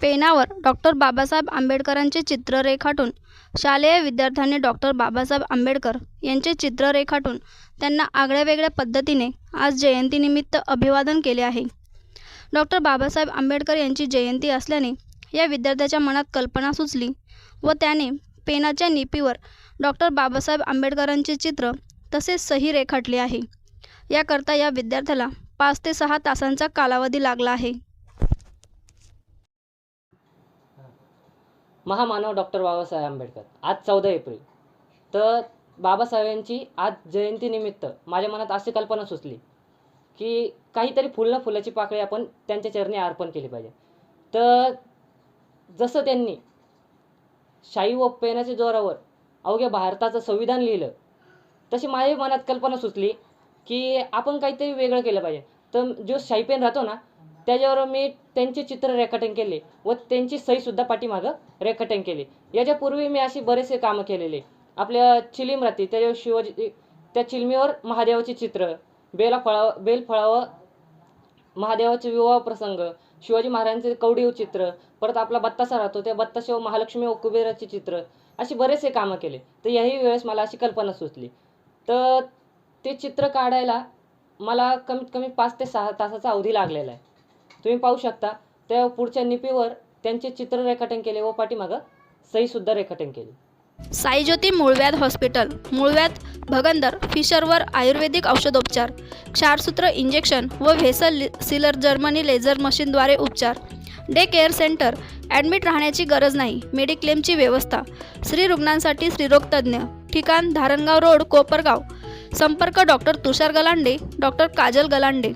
पेनावर doctor Babasaheb आंबेडकरांचे चित्र रेखाटून शालेय विद्यार्थ्यांनी डॉक्टर बाबासाहेब आंबेडकर यांचे चित्र रेखाटून त्यांना आगळ्यावेगळ्या पद्धतीने आज जयंतीनिमित्त अभिवादन केले आहे. डॉक्टर बाबासाहेब आंबेडकर यांची जयंती असल्याने या विद्यार्थ्याच्या मनात कल्पना सुचली व त्याने पेनाच्या निपीवर डॉक्टर बाबासाहेब आंबेडकरांचे चित्र तसेच सही रेखाटली आहे. याकरता या विद्यार्थ्याला पाच ते सहा तासांचा कालावधी लागला आहे. महामानव डॉक्टर बाबासाहेब आंबेडकर आज चौदा एप्रिल. तर बाबासाहेबांची आज जयंतीनिमित्त माझ्या मनात अशी कल्पना सुचली की काहीतरी फुलं फुलाची पाकळी आपण त्यांच्या चरणी अर्पण केली पाहिजे. तर जसं त्यांनी शाई व पेनाच्या जोरावर अवघ्या भारताचं संविधान लिहिलं तशी माझ्या मनात कल्पना सुचली की आपण काहीतरी वेगळं केलं पाहिजे. तर जो शाही पेन राहतो ना त्याच्यावर मी त्यांचे चित्र रेखाटन केले व त्यांची सहीसुद्धा पाठीमागं रेखाटन केले. याच्यापूर्वी मी अशी बरेचसे कामं केलेले. आपल्या चिलीम राहते त्याच्यावर शिवाजी त्या चिलमीवर महादेवाचे चित्र बेला फळा बेलफळावर महादेवाचे विवाह प्रसंग शिवाजी महाराजांचे कवडीव चित्र परत आपला बत्तासा राहतो त्या बत्ताशावर महालक्ष्मी व कुबेराचे चित्र अशी बरेचसे कामं केले. तर याही वेळेस मला अशी कल्पना सुचली. तर ते चित्र काढायला मला कमीत कमी पाच ते सहा तासाचा अवधी लागलेला आहे. तुम्ही पाहू शकता त्या पुढच्या निपीवर त्यांचे चित्र रेखाटन केले व पाठीमागं सहीसुद्धा रेखाटन केली. साईज्योती मूळव्याध हॉस्पिटल मूळव्याध भगंदर फिशरवर आयुर्वेदिक औषधोपचार क्षारसूत्र इंजेक्शन व व्हेसल सिलर जर्मनी लेझर मशीनद्वारे उपचार. डे केअर सेंटर ॲडमिट राहण्याची गरज नाही मेडिक्लेमची व्यवस्था. स्त्री रुग्णांसाठी स्त्रीरोगतज्ज्ञ ठिकाण धारणगाव रोड कोपरगाव. संपर्क डॉक्टर तुषार गलांडे डॉक्टर काजल गलांडे.